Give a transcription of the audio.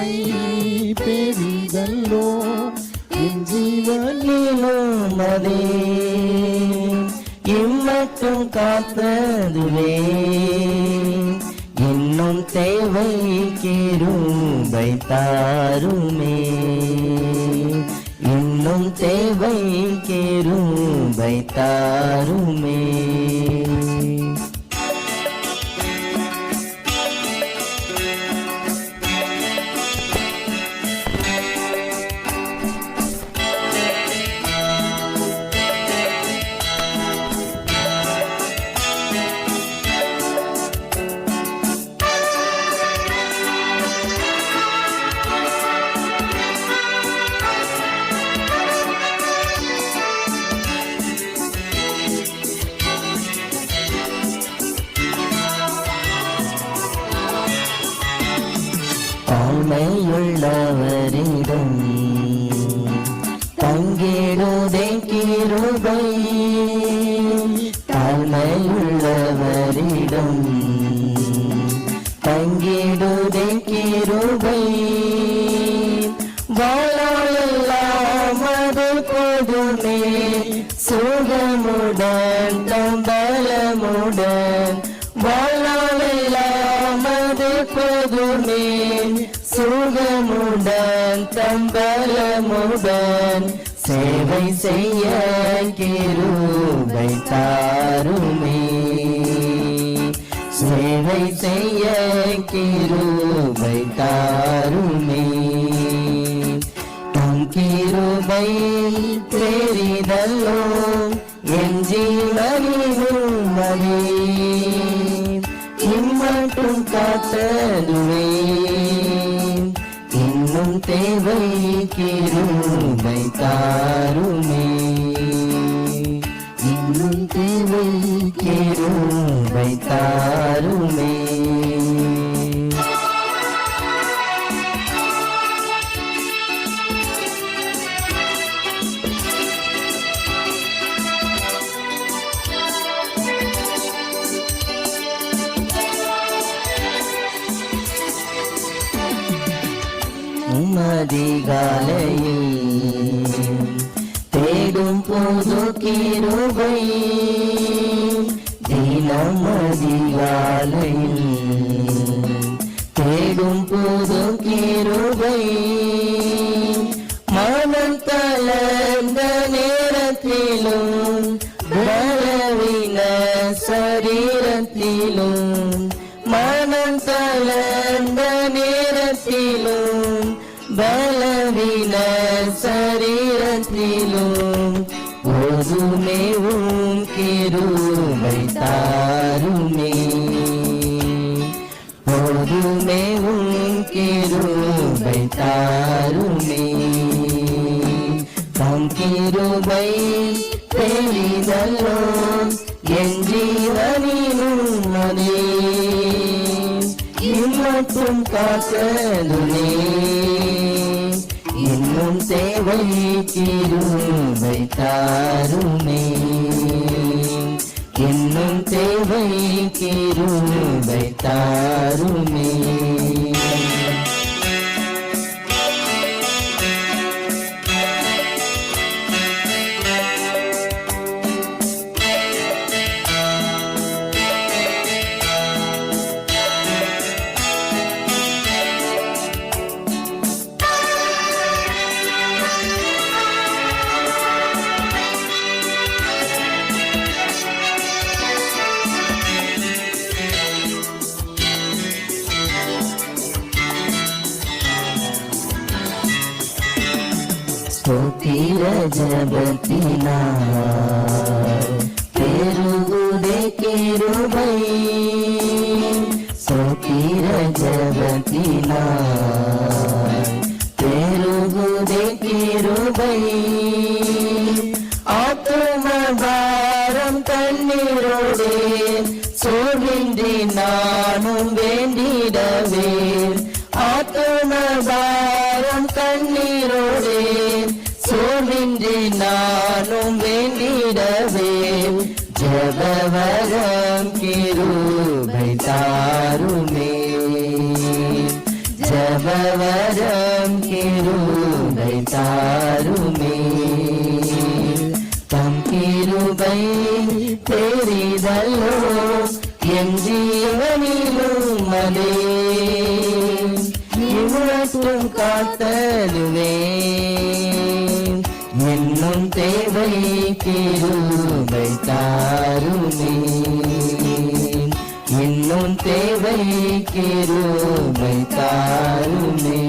கிருபை பெரிதல்லோ என் ஜீவன் நீளுமதே காத்ததுவே. இன்னும் தேவை கிருபை தாருமே. இன்னும் தேவை கிருபை தாருமே. தாழ்மையுள்ளவரிடம் தங்கிடுதே கிருபை. தாழ்மையுள்ளவரிடம் தங்கிடுதே கிருபை. வாழலாம் அது போதுமே சுகமுடன் தம்பலமுடன் வாழலாம் அது சுகமுடன் தம்பலமுடன் சேவை செய்ய கிருபை தாருமே. சேவை செய்ய கிருபை தாருமே. தம் கிருபை தெரிதல்லோ என் ஜீவனிலும் மட்டும் காத்ததுவே இன்னும் தேவை கிருமை தாருமே. உமதிகாலையில் தேடும் போது கிருபை தினம் அதிகாலையில் தேடும் போது கிருபை. மனம் கலந்த நேரத்திலும் பலவீன சரீரத்திலும் மனம் கலந்த பலவீன சரீரத்திலும் போதுமேவும் கிருபை தாருமே. போதுமேவும் கிருபை தாருமே. தம் கிருபை பெரிதல்லோ என் ஜீவனிலும் மதே இம்மட்டும் இன்னும் தேவை கிருபை தாருமே இன்னும் தேவை கிருபை தாருமே ஸ்தோத்திர ஜபத்தினார் பெருகுதே கிருபை. ஸ்தோத்திர ஜபத்தினார் பெருகுதே கிருபை. ஆத்தும பாரம் தண்ணீரோடே. சோர்வின்றி நானும் வேண்டிடவே. ஆத்தும பாரம் கண்ணீரோடே இன்றி நானும் வேண்டிடவே. ஜபவரம் கிருபை தாருமே. ஜபவரம் கிருபை தாருமே. தம் கிருபை தெரிதல்லோ என் ஜீவனிலும் அதே இவ்வளத்தும் காத்தலுவே சேவை தீருமை தாருமே இன்னும் தேவை கிருமை தாருமே